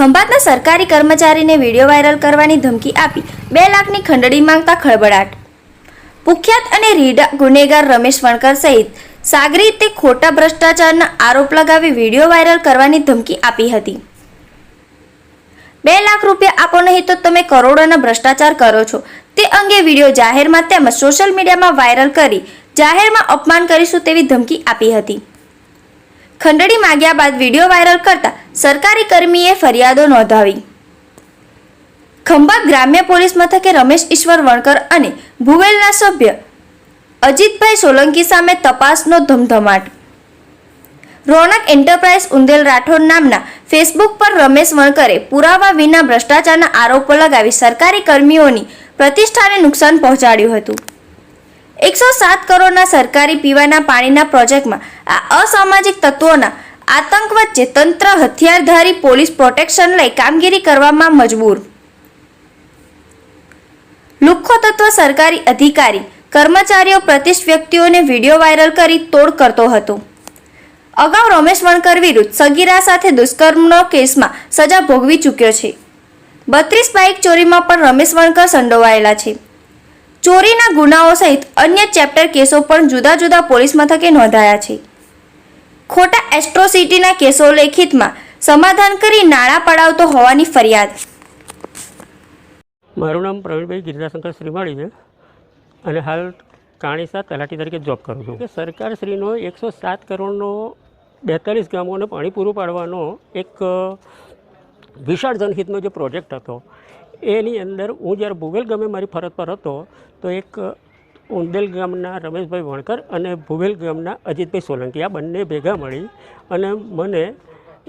ખંભાતના સરકારી કર્મચારીને video viral કરવાની ધમકી આપી બે લાખની ખંડણી માંગતા ખળબળાટ કુખ્યાત અને રીડા ગુનેગાર રમેશ વણકર સહિત સાગરી તે ખોટા ભ્રષ્ટાચારના આરોપ લગાવી વીડિયો વાયરલ કરવાની ધમકી આપી હતી. બે લાખ રૂપિયા આપો નહીં તો તમે કરોડોના ભ્રષ્ટાચાર કરો છો. તે અંગે વીડિયો જાહેરમાં તેમજ સોશિયલ મીડિયામાં વાયરલ કરી જાહેરમાં અપમાન કરીશું તેવી ધમકી આપી હતી. ખંડણી માગ્યા બાદ વીડિયો વાયરલ કરતા સરકારી કર્મીએ ફરિયાદો નોંધાવી. ખંભાત ગ્રામ્ય પોલીસ મથકે રમેશ ઈશ્વર વણકર અને ભુવેલના સભ્ય અજીતભાઈ સોલંકી સામે તપાસનો ધમધમાટ. રોનક એન્ટરપ્રાઇઝ ઉંદેલ રાઠોડ નામના ફેસબુક પર રમેશ વણકરે પુરાવા વિના ભ્રષ્ટાચારના આરોપો લગાવી સરકારી કર્મીઓની પ્રતિષ્ઠાને નુકસાન પહોંચાડ્યું હતું. એકસો સાત કરોડના સરકારી પીવાના પાણીના પ્રોજેક્ટમાં આ અસામાજિક તત્વોના આતંક વચ્ચે તંત્ર, હથિયારધારી, પોલીસ પ્રોટેક્શન લઈ કામગીરી કરવામાં મજબૂર. લુખ્ખો તત્વ સરકારી અધિકારી, કર્મચારીઓ પ્રતિષ્ઠ વ્યક્તિઓને વીડિયો વાયરલ કરી તોડ કરતો હતો. અગાઉ રમેશ વણકર વિરુદ્ધ સગીરા સાથે દુષ્કર્મનો કેસમાં સજા ભોગવી ચૂક્યો છે. બત્રીસ બાઇક ચોરીમાં પણ રમેશ વણકર સંડોવાયેલા છે. ચોરીના ગુનાઓ સહિત અન્ય ચેપ્ટર કેસો પણ જુદા જુદા પોલીસ મથકે નોંધાયા છે. ખોટા એસ્ટ્રોસિટીના કેસો લેખિતમાં સમાધાન કરી નાણાં પડાવતો હોવાની ફરિયાદ. મારું નામ પ્રવીણભાઈ ગિરિરાશંકર શ્રીમાળી છે અને હાલ કાણીસા તલાટી તરીકે જોબ કરું છું. કે સરકારશ્રીનો એકસો સાત કરોડનો બેતાલીસ ગામોને પાણી પૂરું પાડવાનો એક વિશાળ જનહિતનો જે પ્રોજેક્ટ હતો, એની અંદર હું જ્યારે ભૂગલ ગમે મારી ફરજ પર હતો, તો એક ઉંદેલ ગામના રમેશભાઈ વણકર અને ભુવેલ ગામના અજીતભાઈ સોલંકી, આ બંને ભેગા મળી અને મને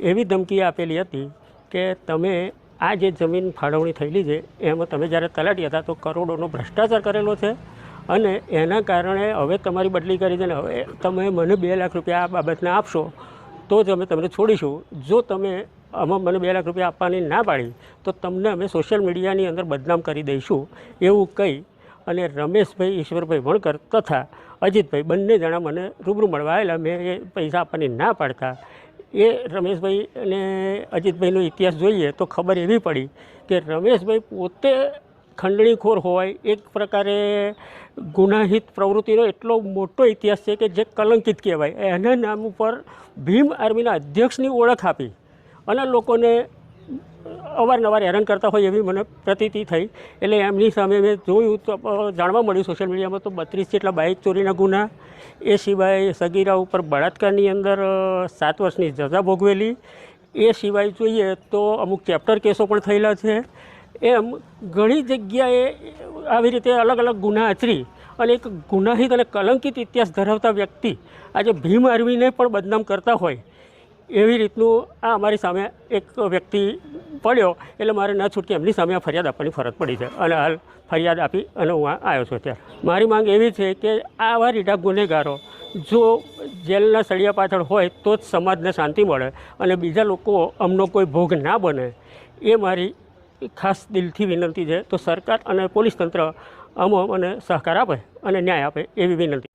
એવી ધમકી આપેલી હતી કે તમે આ જે જમીન ફાળવણી થયેલી છે, એમાં તમે જ્યારે તલાટી હતા તો કરોડોનો ભ્રષ્ટાચાર કરેલો છે અને એના કારણે હવે તમારી બદલી કરી છે ને હવે તમે મને બે લાખ રૂપિયા આ બાબતના આપશો તો જ અમે તમને છોડીશું. જો તમે આમાં મને બે લાખ રૂપિયા આપવાની ના પાડી, તો તમને અમે સોશિયલ મીડિયાની અંદર બદનામ કરી દઈશું એવું કહી અને રમેશભાઈ, ઈશ્વરભાઈ વણકર તથા અજીતભાઈ બંને જણા મને રૂબરૂ મળવા આવેલા. મેં એ પૈસા આપવાની ના પાડતા. એ રમેશભાઈ અને અજીતભાઈનો ઇતિહાસ જોઈએ તો ખબર એવી પડી કે રમેશભાઈ પોતે ખંડણીખોર હોય. એક પ્રકારે ગુનાહિત પ્રવૃત્તિનો એટલો મોટો ઇતિહાસ છે કે જે કલંકિત કહેવાય. એના નામ ઉપર ભીમ આર્મીના અધ્યક્ષની ઓળખ આપી. અને લોકોને અવારનવાર હેરાન કરતા હોય એવી મને પ્રતીતિ થઈ. એટલે એમની સામે મેં જોયું તો જાણવા મળ્યું સોશિયલ મીડિયામાં તો બત્રીસ જેટલા બાઇક ચોરીના ગુના, એ સિવાય સગીરા ઉપર બળાત્કારની અંદર સાત વર્ષની સજા ભોગવેલી. એ સિવાય જોઈએ તો અમુક ચેપ્ટર કેસો પણ થયેલા છે. એમ ઘણી જગ્યાએ આવી રીતે અલગ અલગ ગુના આચરી અને એક ગુનાહિત અને કલંકિત ઇતિહાસ ધરાવતા વ્યક્તિ આજે ભીમ આર્મીને પણ બદનામ કરતા હોય. એવી રીતનું આ અમારી સામે એક વ્યક્તિ પડ્યો એટલે મારે ન છૂટકે એમની સામે આ ફરિયાદ આપવાની ફરજ પડી છે. અને હાલ ફરિયાદ આપી અને હું આવ્યો છું અત્યારે. મારી માંગ એવી છે કે આવા રીઢા ગુનેગારો જો જેલના સળિયા પાછળ હોય તો જ સમાજને શાંતિ મળે અને બીજા લોકો અમનો કોઈ ભોગ ના બને એ મારી ખાસ દિલથી વિનંતી છે. તો સરકાર અને પોલીસ તંત્ર આમાં મને સહકાર આપે અને ન્યાય આપે એવી વિનંતી